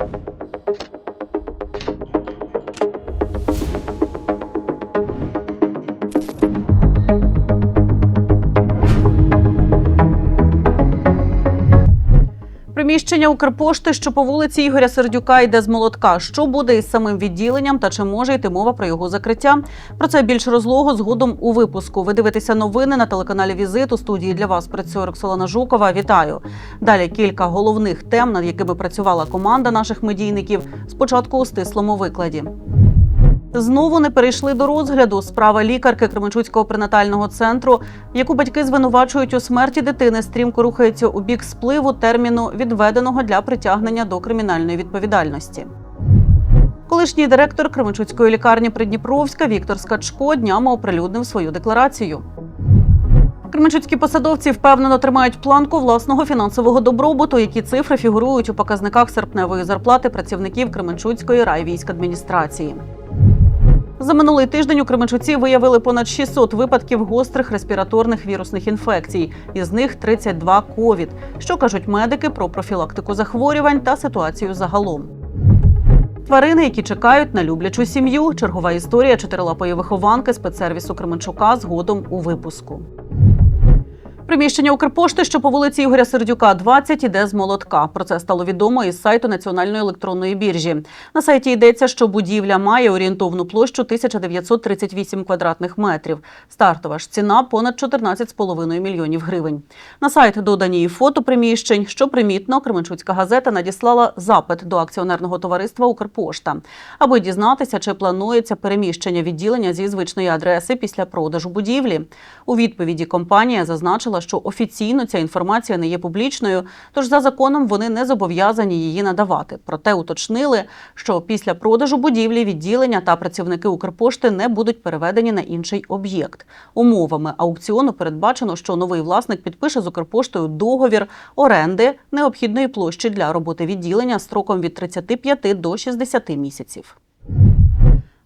you. Приміщення Укрпошти, що по вулиці Ігоря Сердюка йде з молотка. Що буде із самим відділенням та чи може йти мова про його закриття? Про це більш розлого згодом у випуску. Ви дивитеся новини на телеканалі Візит. У студії для вас працює Роксолана Жукова. Вітаю. Далі кілька головних тем, над якими працювала команда наших медійників. Спочатку у стислому викладі. Знову не перейшли до розгляду справа лікарки Кременчуцького пренатального центру, яку батьки звинувачують у смерті дитини, стрімко рухається у бік спливу терміну, відведеного для притягнення до кримінальної відповідальності. Колишній директор Кременчуцької лікарні Придніпровська Віктор Скачко днями оприлюднив свою декларацію. Кременчуцькі посадовці впевнено тримають планку власного фінансового добробуту, які цифри фігурують у показниках серпневої зарплати працівників Кременчуцької райвійськадміністрації. За минулий тиждень у Кременчуці виявили понад 600 випадків гострих респіраторних вірусних інфекцій, із них 32 ковід. Що кажуть медики про профілактику захворювань та ситуацію загалом. Тварини, які чекають на люблячу сім'ю. Чергова історія чотирилапої вихованки спецсервісу Кременчука згодом у випуску. Приміщення Укрпошти, що по вулиці Ігоря Сердюка, 20, іде з молотка. Про це стало відомо із сайту Національної електронної біржі. На сайті йдеться, що будівля має орієнтовну площу 1938 квадратних метрів. Стартова ж ціна понад 14,5 мільйонів гривень. На сайт додані і фото приміщень. Що примітно, Кременчуцька газета надіслала запит до акціонерного товариства Укрпошта, аби дізнатися, чи планується переміщення відділення зі звичної адреси після продажу будівлі. У відповіді компанія зазначила, що офіційно ця інформація не є публічною, тож за законом вони не зобов'язані її надавати. Проте уточнили, що після продажу будівлі відділення та працівники Укрпошти не будуть переведені на інший об'єкт. Умовами аукціону передбачено, що новий власник підпише з Укрпоштою договір оренди необхідної площі для роботи відділення строком від 35 до 60 місяців.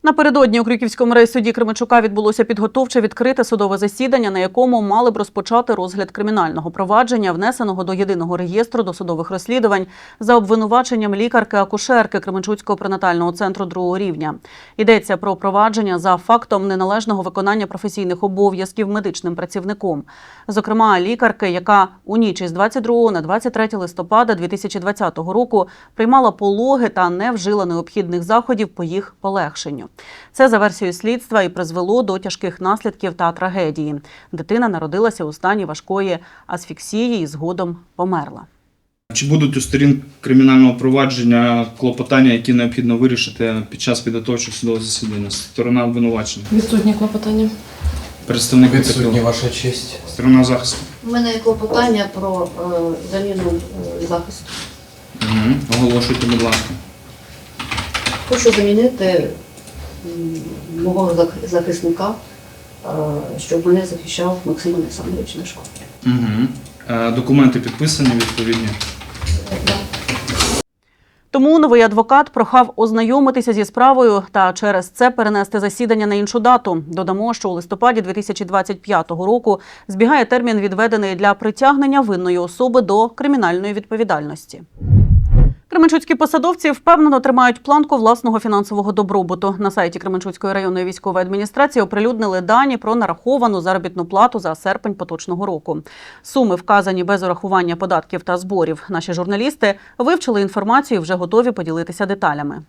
Напередодні у Крюківському райсуді Кременчука відбулося підготовче відкрите судове засідання, на якому мали б розпочати розгляд кримінального провадження, внесеного до єдиного реєстру досудових розслідувань за обвинуваченням лікарки-акушерки Кременчуцького пренатального центру другого рівня. Йдеться про провадження за фактом неналежного виконання професійних обов'язків медичним працівником. Зокрема, лікарки, яка у ніч із 22 на 23 листопада 2020 року приймала пологи та не вжила необхідних заходів по їх полегшенню. Це за версією слідства і призвело до тяжких наслідків та трагедії. Дитина народилася у стані важкої асфіксії і згодом померла. Чи будуть у сторін кримінального провадження клопотання, які необхідно вирішити під час підготовчого судового засідання? Сторона обвинувачення, Відсутні клопотання. представник Відсутні, ваша честь. сторона захисту. У мене є клопотання про е, заміну е, захисту. Угу. Оголошуйте, будь ласка. Хочу замінити мого зах- захисника, е, щоб мене захищав Максим Олександрович Ляшко. Угу. Е, документи підписані відповідні. Тому новий адвокат прохав ознайомитися зі справою та через це перенести засідання на іншу дату. Додамо, що у листопаді 2025 року збігає термін, відведений для притягнення винної особи до кримінальної відповідальності. Кременчуцькі посадовці впевнено тримають планку власного фінансового добробуту. На сайті Кременчуцької районної військової адміністрації оприлюднили дані про нараховану заробітну плату за серпень поточного року. Суми вказані без урахування податків та зборів. Наші журналісти вивчили інформацію і вже готові поділитися деталями.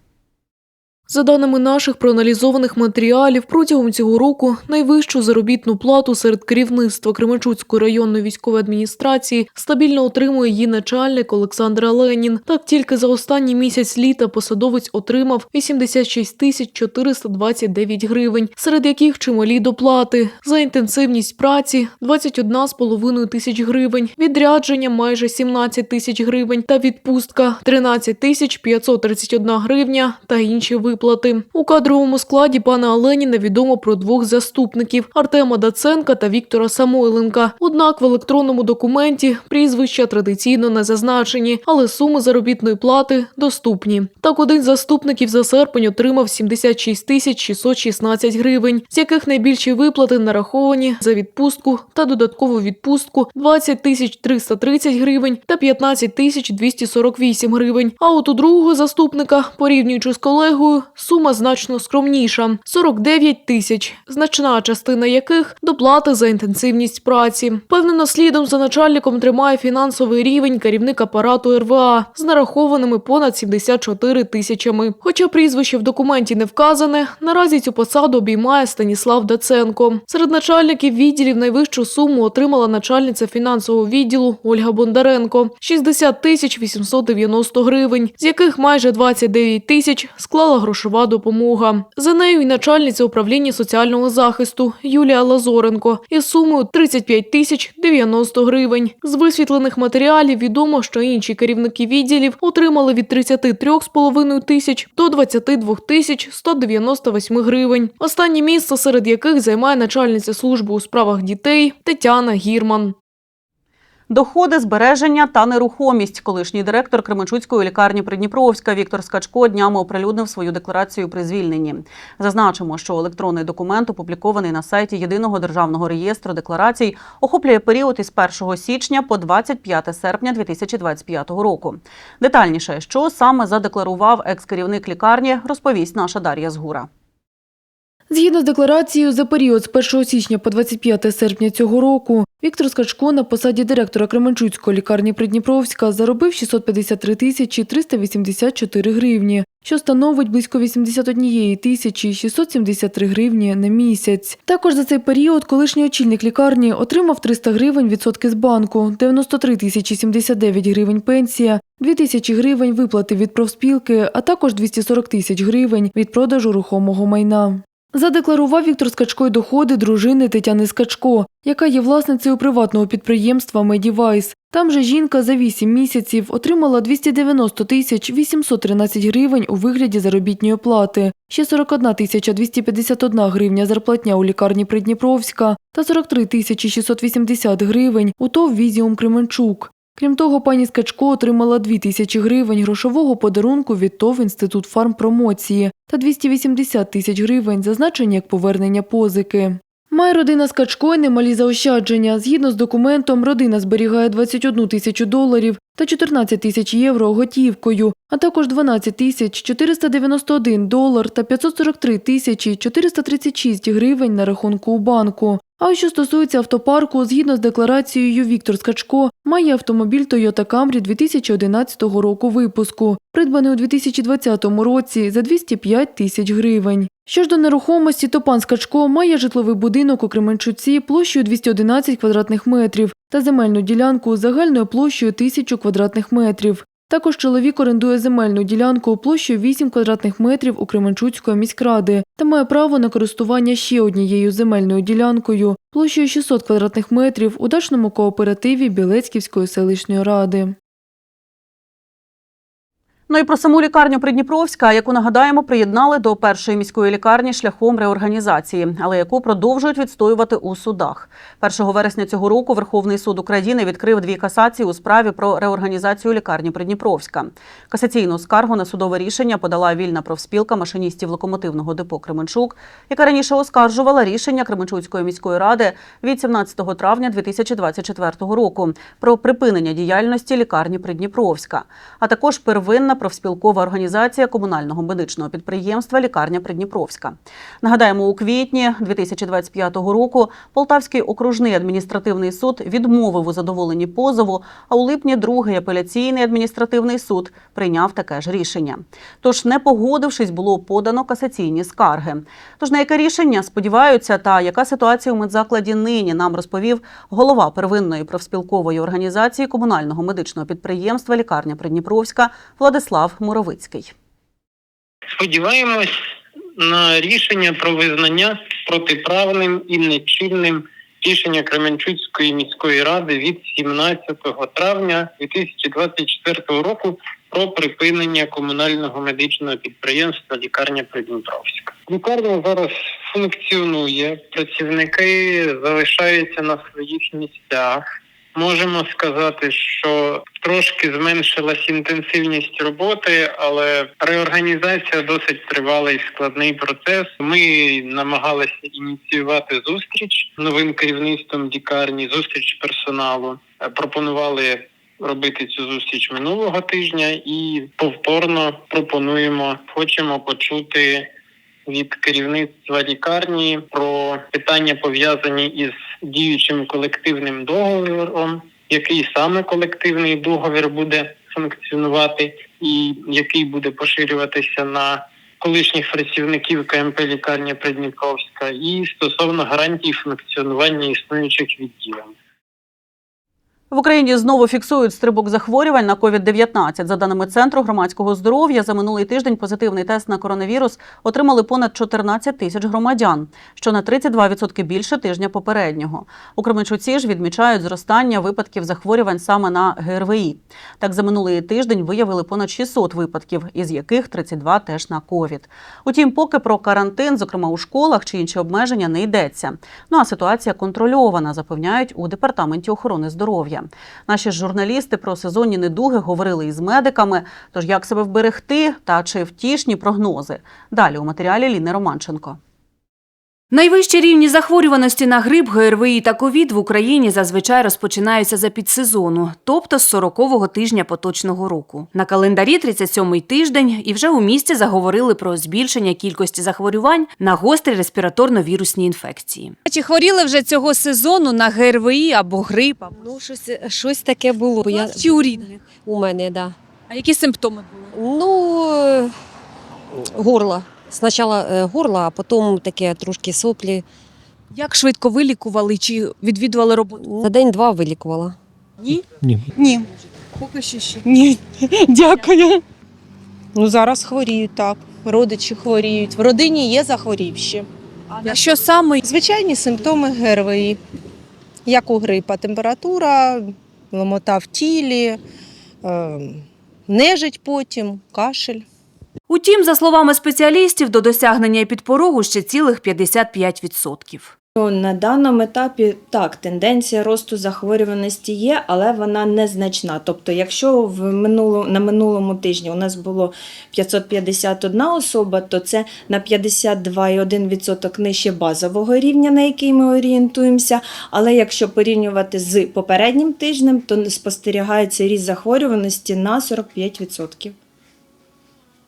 За даними наших проаналізованих матеріалів, протягом цього року найвищу заробітну плату серед керівництва Кременчуцької районної військової адміністрації стабільно отримує її начальник Олександр Ленін. Так тільки за останній місяць літа посадовець отримав 86 тисяч 429 гривень, серед яких чималі доплати за інтенсивність праці 21,5 тисяч гривень, відрядження майже 17 тисяч гривень та відпустка 13 тисяч 531 гривня та інші виплати. Виплати. У кадровому складі пана Оленіна відомо про двох заступників Артема Даценка та Віктора Самойленка. Однак в електронному документі прізвища традиційно не зазначені, але суми заробітної плати доступні. Так, один з заступників за серпень отримав 76 тисяч 616 гривень, з яких найбільші виплати нараховані за відпустку та додаткову відпустку 20 тисяч 330 гривень та 15 тисяч 248 гривень. А от у другого заступника, порівнюючи з колегою, сума значно скромніша 49 тисяч, значна частина яких доплати за інтенсивність праці. Певнено, слідом за начальником тримає фінансовий рівень керівник апарату РВА з нарахованими понад 74 тисячами. Хоча прізвище в документі не вказане, наразі цю посаду обіймає Станіслав Даценко. Серед начальників відділів найвищу суму отримала начальниця фінансового відділу Ольга Бондаренко 60 тисяч 890 гривень, з яких майже 29 тисяч склала грошова допомога. За нею і начальниця управління соціального захисту Юлія Лазоренко із сумою 35 тисяч 90 гривень. З висвітлених матеріалів відомо, що інші керівники відділів отримали від 33,5 тисяч до 22 тисяч 198 гривень. Останнє місце серед яких займає начальниця служби у справах дітей Тетяна Гірман. Доходи, збереження та нерухомість. Колишній директор Кременчуцької лікарні Придніпровська Віктор Скачко днями оприлюднив свою декларацію при звільненні. Зазначимо, що електронний документ, опублікований на сайті Єдиного державного реєстру декларацій, охоплює період із 1 січня по 25 серпня 2025 року. Детальніше, що саме задекларував екс-керівник лікарні, розповість наша Дар'я Згура. Згідно з декларацією, за період з 1 січня по 25 серпня цього року Віктор Скачко на посаді директора Кременчуцької лікарні Придніпровська заробив 653 тисячі 384 гривні, що становить близько 81 тисячі 673 гривні на місяць. Також за цей період колишній очільник лікарні отримав 300 гривень відсотки з банку, 93 тисячі 79 гривень пенсія, 2 тисячі гривень виплати від профспілки, а також 240 тисяч гривень від продажу рухомого майна. Задекларував Віктор Скачко й доходи дружини Тетяни Скачко, яка є власницею приватного підприємства Медівайс. Там же жінка за 8 місяців отримала 290 тисяч 813 гривень у вигляді заробітної плати, ще 41 тисяча 251 гривня зарплатня у лікарні Придніпровська та 43 тисячі 680 гривень у ТОВ «Візіум Кременчук. Крім того, пані Скачко отримала 2 тисячі гривень грошового подарунку від ТОВ Інститут фармпромоції та 280 тисяч гривень, зазначені як повернення позики. Має родина Скачко й немалі заощадження. Згідно з документом, родина зберігає 21 тисячу доларів та 14 тисяч євро готівкою, а також 12 тисяч 491 долар та 543 тисячі 436 гривень на рахунку у банку. А що стосується автопарку, згідно з декларацією Віктор Скачко, має автомобіль Toyota Camry 2011 року випуску, придбаний у 2020 році за 205 тисяч гривень. Що ж до нерухомості, то пан Скачко має житловий будинок у Кременчуці площею 211 квадратних метрів та земельну ділянку загальною площею 1000 квадратних метрів. Також чоловік орендує земельну ділянку площею 8 квадратних метрів у Кременчуцької міськради та має право на користування ще однією земельною ділянкою площею 600 квадратних метрів у дачному кооперативі Білецьківської селищної ради. Ну і про саму лікарню Придніпровська, яку нагадаємо, приєднали до першої міської лікарні шляхом реорганізації, але яку продовжують відстоювати у судах. 1 вересня цього року Верховний суд України відкрив дві касації у справі про реорганізацію лікарні Придніпровська. Касаційну скаргу на судове рішення подала вільна профспілка машиністів локомотивного депо Кременчук, яка раніше оскаржувала рішення Кременчуцької міської ради від 17 травня 2024 року про припинення діяльності лікарні Придніпровська, а також первинна профспілкова організація комунального медичного підприємства Лікарня Придніпровська. Нагадаємо, у квітні 2025 року Полтавський окружний адміністративний суд відмовив у задоволенні позову, а у липні другий апеляційний адміністративний суд прийняв таке ж рішення. Тож, не погодившись, було подано касаційні скарги. Тож на яке рішення сподіваються, та яка ситуація у медзакладі нині нам розповів голова первинної профспілкової організації комунального медичного підприємства Лікарня Придніпровська Владислав Муровицький. Сподіваємось на рішення про визнання протиправним і нечинним рішення Кременчуцької міської ради від 17 травня 2024 року про припинення комунального медичного підприємства лікарня Придніпровська. Лікарня зараз функціонує, працівники залишаються на своїх місцях. Можемо сказати, що трошки зменшилась інтенсивність роботи, але реорганізація досить тривалий складний процес. Ми намагалися ініціювати зустріч новим керівництвом лікарні, зустріч персоналу. Е, Пропонували робити цю зустріч минулого тижня і повторно пропонуємо. Хочемо почути від керівництва лікарні про питання пов'язані із діючим колективним договором, який саме колективний договір буде функціонувати, і який буде поширюватися на колишніх працівників КМП лікарня Придніпровська, і стосовно гарантій функціонування існуючих відділень. В Україні знову фіксують стрибок захворювань на COVID-19. За даними Центру громадського здоров'я, за минулий тиждень позитивний тест на коронавірус отримали понад 14 тисяч громадян, що на 32% більше тижня попереднього. У Кременчуці ж відмічають зростання випадків захворювань саме на ГРВІ. Так, за минулий тиждень виявили понад 600 випадків, із яких 32 теж на ковід. Утім, поки про карантин, зокрема у школах чи інші обмеження, не йдеться. Ну а ситуація контрольована, запевняють у департаменті охорони здоров'я. Наші журналісти про сезонні недуги говорили із медиками. Тож як себе вберегти та чи втішні прогнози? Далі у матеріалі Ліни Романченко. Найвищі рівні захворюваності на грип, ГРВІ та ковід в Україні зазвичай розпочинаються за підсезону, тобто з 40-го тижня поточного року. На календарі 37-й тиждень і вже у місті заговорили про збільшення кількості захворювань на гострі респіраторно-вірусні інфекції. Чи хворіли вже цього сезону на ГРВІ або грип? або- Ну, щось, щось таке було. Я, Чи у рідних? у мене, так. Да. А які симптоми були? Ну, е, горло. Спочатку е, горло, а потім таке трошки соплі. Як швидко вилікували чи відвідували роботу? За день-два вилікувала. Ні? Ні. Ні, Поки що ще. ні, дякую. Ну зараз хворіють так. Родичі хворіють. В родині є захворівші. А що саме? Звичайні симптоми ГРВІ, як у грипа, температура, ломота в тілі, е, нежить потім, кашель. Утім, за словами спеціалістів, до досягнення епідпорогу ще цілих 55%. Ну, На даному етапі так, тенденція росту захворюваності є, але вона незначна. Тобто, якщо в минуло, на минулому тижні у нас було 551 особа, то це на 52,1% нижче базового рівня, на який ми орієнтуємося. Але якщо порівнювати з попереднім тижнем, то спостерігається ріст захворюваності на 45%.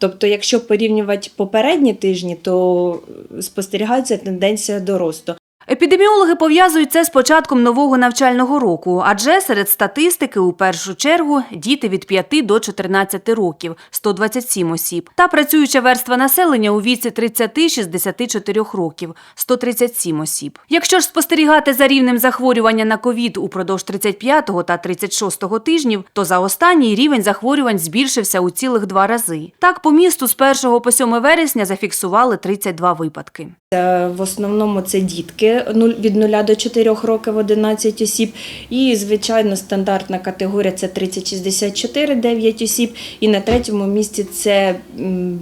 Тобто, якщо порівнювати попередні тижні, то спостерігається тенденція до росту. Епідеміологи пов'язують це з початком нового навчального року, адже серед статистики у першу чергу діти від 5 до 14 років 127 осіб, та працююча верства населення у віці 30-64 років 137 осіб. Якщо ж спостерігати за рівнем захворювання на ковід упродовж 35 та 36 тижнів, то за останній рівень захворювань збільшився у цілих два рази. Так, по місту з 1 по 7 вересня зафіксували 32 випадки. Е, В основному це дітки від 0 до 4 років 11 осіб. І, звичайно, стандартна категорія це 30-64, 9 осіб. І на третьому місці це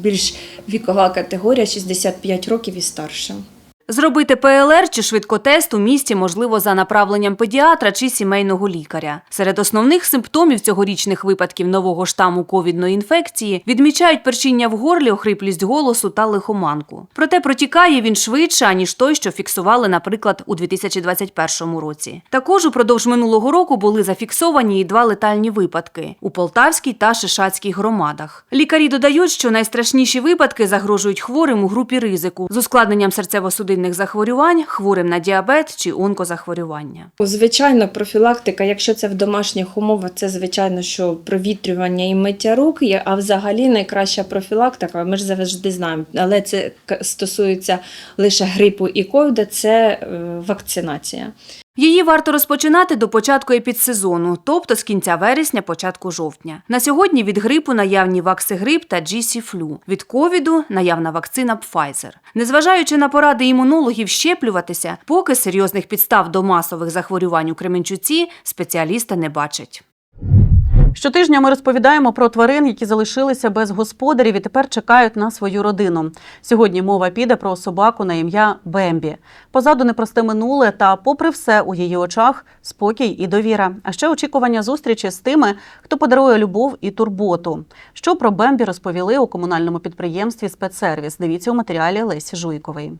більш вікова категорія 65 років і старше. Зробити ПЛР чи швидкотест у місті можливо за направленням педіатра чи сімейного лікаря. Серед основних симптомів цьогорічних випадків нового штаму ковідної інфекції відмічають першіння в горлі, охриплість голосу та лихоманку. Проте протікає він швидше, аніж той, що фіксували, наприклад, у 2021 році. Також упродовж минулого року були зафіксовані і два летальні випадки у Полтавській та Шишацькій громадах. Лікарі додають, що найстрашніші випадки загрожують хворим у групі ризику з ускладненням серцево-судинних захворювань, хворим на діабет чи онкозахворювання. Звичайно, профілактика, якщо це в домашніх умовах, це звичайно, що провітрювання і миття рук є. А взагалі найкраща профілактика, ми ж завжди знаємо, але це стосується лише грипу і ковіда, це е, вакцинація. Її варто розпочинати до початку епідсезону, тобто з кінця вересня, початку жовтня. На сьогодні від грипу наявні вакси грип та GC-флю. Від ковіду наявна вакцина Pfizer. Незважаючи на поради імунологів щеплюватися, поки серйозних підстав до масових захворювань у Кременчуці спеціалісти не бачать. Щотижня ми розповідаємо про тварин, які залишилися без господарів і тепер чекають на свою родину. Сьогодні мова піде про собаку на ім'я Бембі. Позаду непросте минуле, та, попри все, у її очах спокій і довіра. А ще очікування зустрічі з тими, хто подарує любов і турботу. Що про Бембі розповіли у комунальному підприємстві спецсервіс. Дивіться у матеріалі Лесі Жуйкової.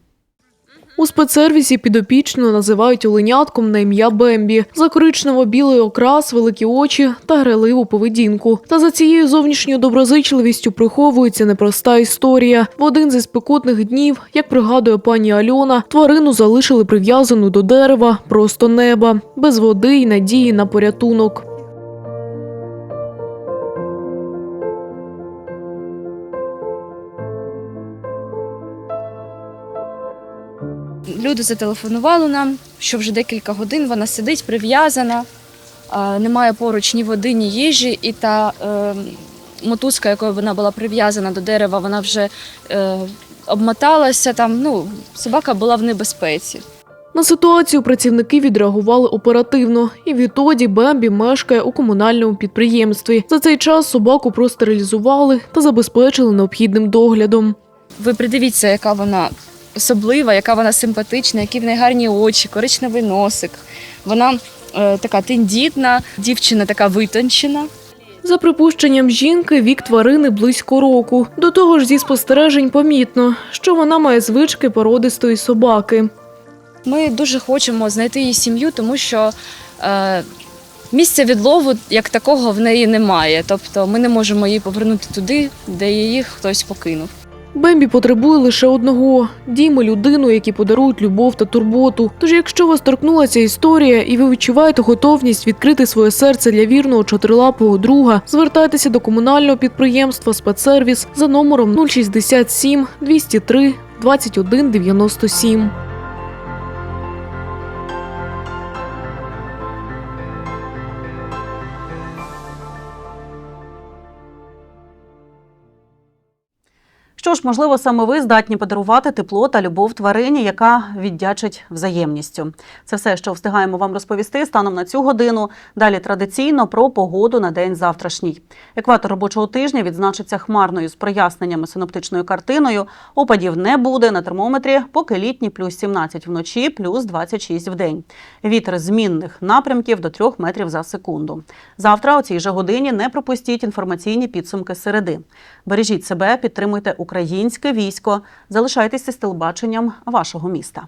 У спецсервісі підопічну називають оленятком на ім'я Бембі за коричнево-білий окрас, великі очі та граливу поведінку. Та за цією зовнішньою доброзичливістю приховується непроста історія. В один зі спекотних днів, як пригадує пані Альона, тварину залишили прив'язану до дерева просто неба, без води й надії на порятунок. Люди зателефонували нам, що вже декілька годин вона сидить прив'язана, немає поруч ні води, ні їжі, і та е, мотузка, якою вона була прив'язана до дерева, вона вже е, обмоталася. Там ну собака була в небезпеці. На ситуацію працівники відреагували оперативно, і відтоді Бембі мешкає у комунальному підприємстві. За цей час собаку простерилізували та забезпечили необхідним доглядом. Ви придивіться, яка вона особлива, яка вона симпатична, які в неї гарні очі, коричневий носик. Вона е, така тендітна, дівчина така витончена. За припущенням жінки, вік тварини близько року. До того ж, зі спостережень помітно, що вона має звички породистої собаки. Ми дуже хочемо знайти її сім'ю, тому що е, місця відлову як такого в неї немає. Тобто ми не можемо її повернути туди, де її хтось покинув. Бембі потребує лише одного діми людину, які подарують любов та турботу. Тож, якщо вас торкнулася історія і ви відчуваєте готовність відкрити своє серце для вірного чотирилапого друга, звертайтеся до комунального підприємства спецсервіс за номером 067 203 21 Ж, можливо, саме ви здатні подарувати тепло та любов тварині, яка віддячить взаємністю. Це все, що встигаємо вам розповісти станом на цю годину. Далі традиційно про погоду на день завтрашній. Екватор робочого тижня відзначиться хмарною з проясненнями синоптичною картиною. Опадів не буде на термометрі, поки літні плюс 17 вночі, плюс 26 в день. Вітер змінних напрямків до 3 метрів за секунду. Завтра о цій же годині не пропустіть інформаційні підсумки середи. Бережіть себе, підтримуйте українське військо. Залишайтеся з телебаченням вашого міста.